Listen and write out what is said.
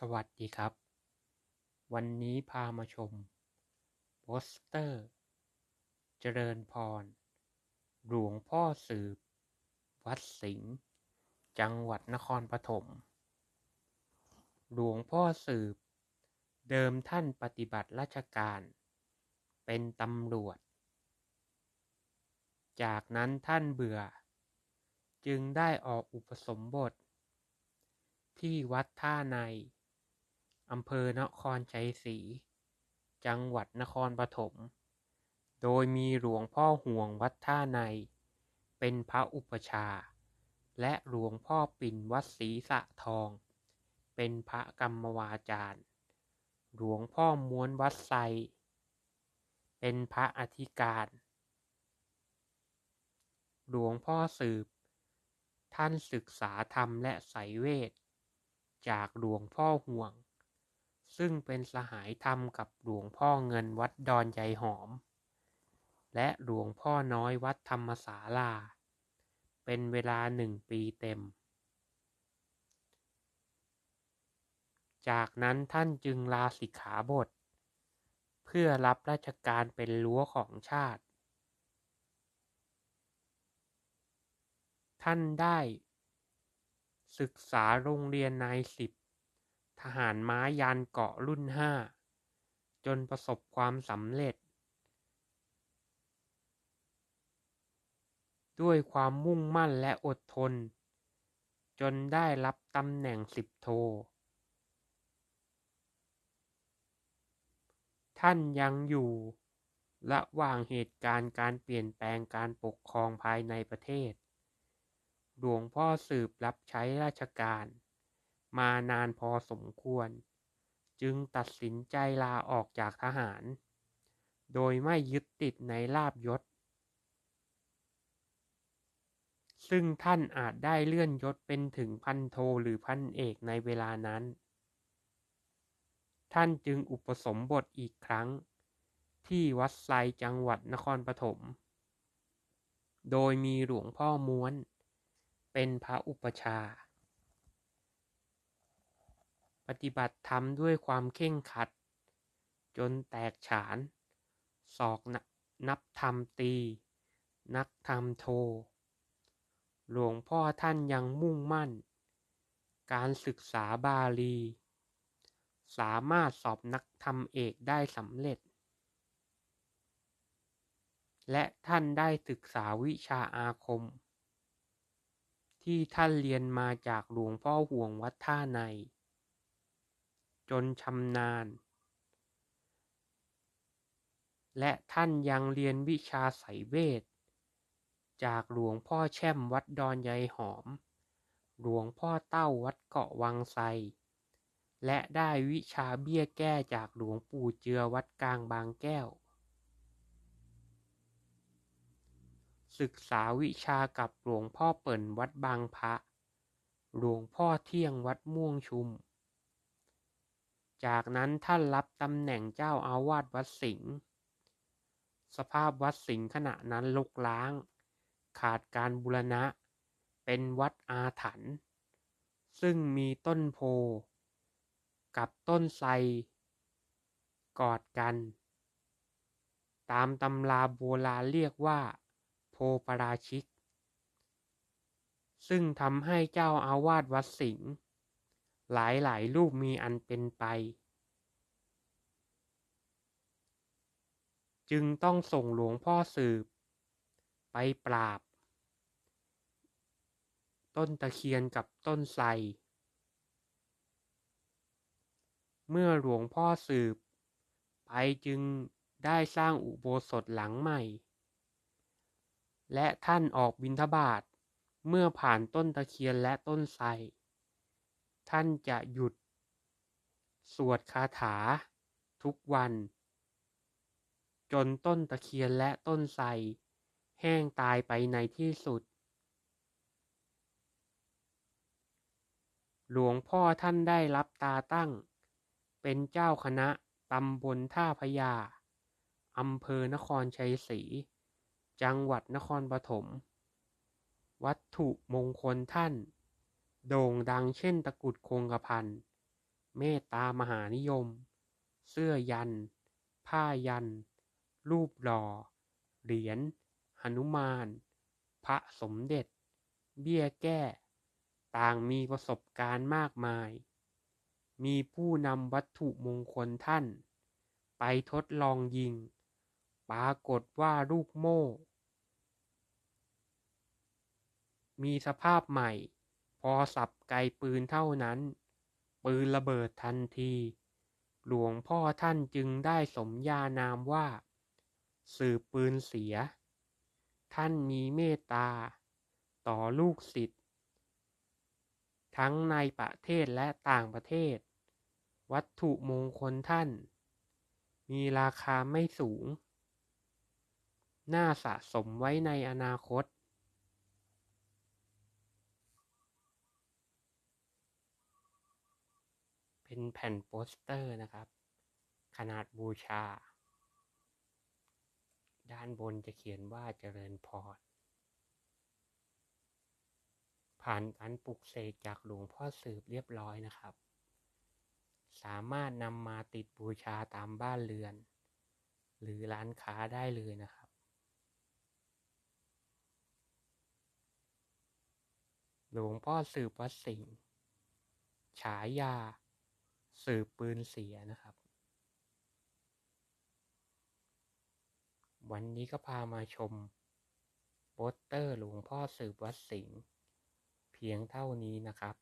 สวัสดีครับ วันนี้พามาชมโปสเตอร์ เจริญพร หลวงพ่อสืบ วัดสิงห์จังหวัดนครปฐมหลวงพ่อสืบ เดิมท่านปฏิบัติราชการ เป็นตำรวจ จากนั้นท่านเบื่อ จึงได้ออกอุปสมบทที่วัดท่าใน อำเภอนครชัยศรี จังหวัดนครปฐม โดยมีหลวงพ่อห่วงวัดท่าใน เป็นพระอุปชา และหลวงพ่อปิ่นวัดศรีสะทอง เป็นพระกรรมวาจารย์ หลวงพ่อม้วนวัดไซ เป็นพระอธิการ หลวงพ่อสืบ ท่านศึกษาธรรมและไสยเวท จากหลวงพ่อห่วง ซึ่งเป็นสหายธรรมกับหลวงพ่อเงินวัดดอนยายหอม และหลวงพ่อน้อยวัดธรรมศาลา เป็นเวลาหนึ่งปีเต็ม จากนั้นท่านจึงลาสิกขาบท เพื่อรับราชการเป็นรั้วของชาติ ท่านได้ศึกษาโรงเรียนนายสิบ ทหารม้ายานเกาะรุ่นห้า จนประสบความสำเร็จ ด้วยความมุ่งมั่นและอดทน จนได้รับตำแหน่งสิบโท ท่านยังอยู่ระหว่างเหตุการณ์การเปลี่ยนแปลงการปกครองภายในประเทศ หลวงพ่อสืบรับใช้ราชการ มานานพอสมควร จึงตัดสินใจลาออกจากทหาร โดยไม่ยึดติดในลาภยศ ซึ่งท่านอาจได้เลื่อนยศเป็นถึงพันโทหรือพันเอกในเวลานั้น ท่านจึงอุปสมบทอีกครั้ง ที่วัดไซจังหวัดนครปฐมโดยมีหลวงพ่อม้วน เป็นพระอุปชา ปฏิบัติธรรมด้วยความเคร่งครัด จนแตกฉานศอกนับธรรมตี นักธรรมโท หลวงพ่อท่านยังมุ่งมั่น การศึกษาบาลี สามารถสอบนักธรรมเอกได้สำเร็จ และท่านได้ศึกษาวิชาอาคมที่ท่านเรียนมาจากหลวงพ่อห่วงวัดท่าใน จนชำนาญ และท่านยังเรียนวิชาไสยเวท จากหลวงพ่อแช่มวัดดอนยายหอม หลวงพ่อเต้าวัดเกาะวังไซ และได้วิชาเบี้ยแก้จากหลวงปู่เจือวัดกลางบางแก้ว ศึกษาวิชากับหลวงพ่อเปิ่นวัดบางพระหลวงพ่อเที่ยงวัดม่วงชุม จากนั้นท่านรับตำแหน่งเจ้าอาวาสวัดสิงห์สภาพวัดสิงห์ขณะนั้นรกร้าง ขาดการบูรณะ เป็นวัดอาถรรพ์ซึ่งมีต้นโพ กับต้นไทรกอดกัน ตามตำราโบราณเรียกว่า โพปราชิก ซึ่งทำให้เจ้าอาวาสวัดสิงห์ หลายหลายรูปมีอันเป็นไป จึงต้องส่งหลวงพ่อสืบ ไปปราบ ต้นตะเคียนกับต้นไทรเมื่อหลวงพ่อสืบ ไปจึงได้สร้างอุโบสถหลังใหม่ และท่านออกบิณฑบาตเมื่อผ่านต้นตะเคียนและต้นไทร ท่านจะหยุด สวดคาถา ทุกวัน จนต้นตะเคียนและต้นไทรแห้งตายไปในที่สุด หลวงพ่อท่านได้รับตาตั้ง เป็นเจ้าคณะตำบลท่าพยาอำเภอนครชัยศรี จังหวัดนครปฐม วัตถุมงคลท่าน โด่งดังเช่นตะกุดคงกระพัน เมตตามหานิยม เสื้อยัน ผ้ายัน รูปหล่อ เหรียญหนุมาน พระสมเด็จ เบี้ยแก้ ต่างมีประสบการณ์มากมาย มีผู้นำวัตถุมงคลท่าน ไปทดลองยิง ปรากฏว่าลูกโม่ มีสภาพใหม่ พอสับไกปืนเท่านั้น ปืนระเบิดทันที หลวงพ่อท่านจึงได้สมญานามว่า สืบปืนเสีย ท่านมีเมตตา ต่อลูกศิษย์ทั้งในประเทศและต่างประเทศ วัตถุมงคลท่าน มีราคาไม่สูง น่าสะสมไว้ในอนาคต เป็นแผ่นโปสเตอร์นะครับ ขนาดบูชา ด้านบนจะเขียนว่าเจริญพร ผ่านการปลุกเสกจากหลวงพ่อสืบเรียบร้อยนะครับ สามารถนำมาติดบูชาตามบ้านเรือน หรือร้านค้าได้เลยนะครับหลวงพ่อสืบวัดสิงห์ฉายา สืบปืนเสียนะครับ วันนี้ก็พามาชมโปสเตอร์หลวงพ่อสืบวัดสิงห์เพียงเท่านี้นะครับ